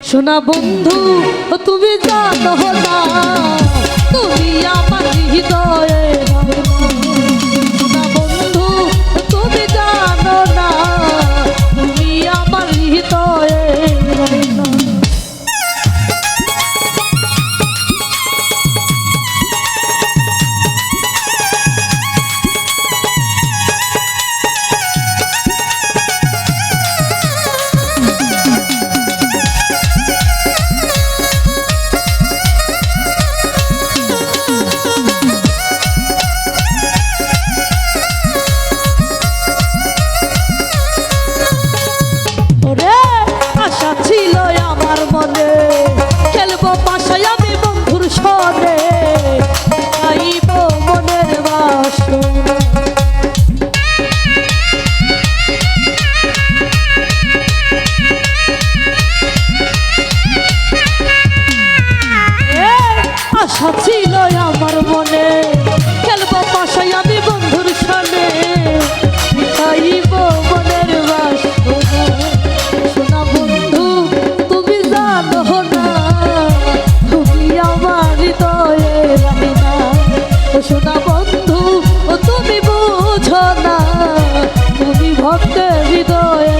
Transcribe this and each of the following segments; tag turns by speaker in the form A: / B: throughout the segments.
A: শোনা বন্ধু তুমি জানো না তুমি আমার হৃদয়ে হৃদয়ে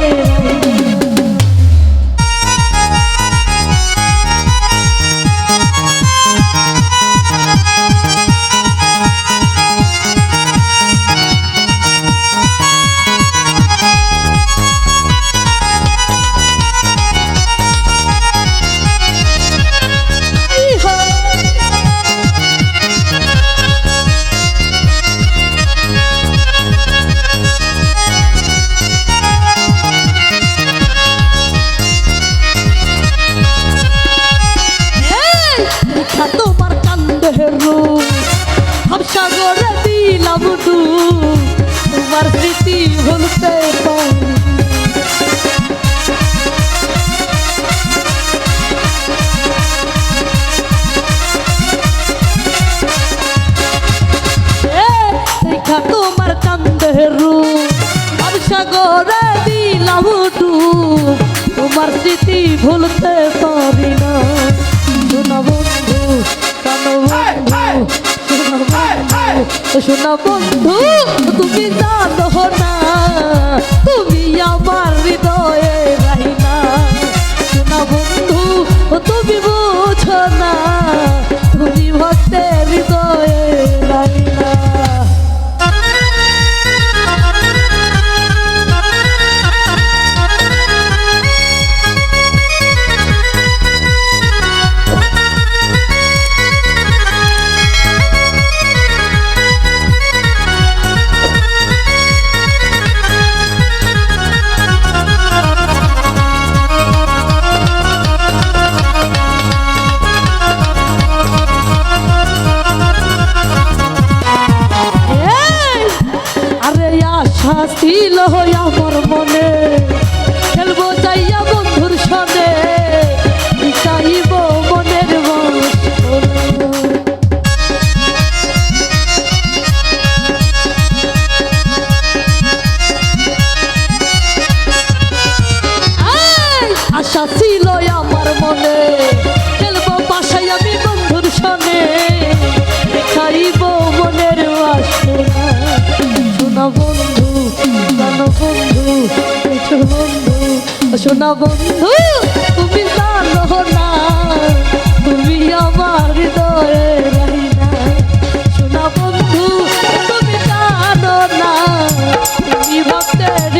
A: স্মৃতি ভুলতে পারি না। শোনা বন্ধু কানো বন্ধু শোনা বন্ধু তুমি জানো না। তুমি আমার হৃদয়ে রাহি না। শোনা বন্ধু তুমি না বন্ধু, তুমি জানো না, তুমি আমার না। শোনা বন্ধু, তুমি জানো না, তুমি ভক্তের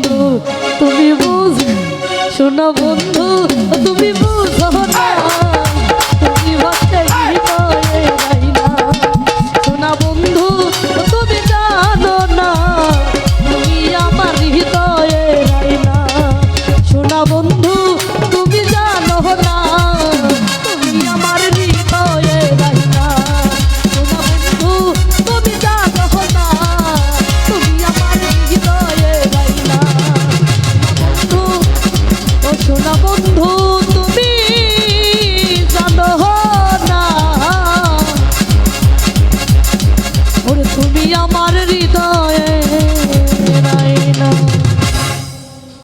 A: বন্ধু তুমি বুঝ শোনা বন্ধু তুমি বুঝ হ্যাঁ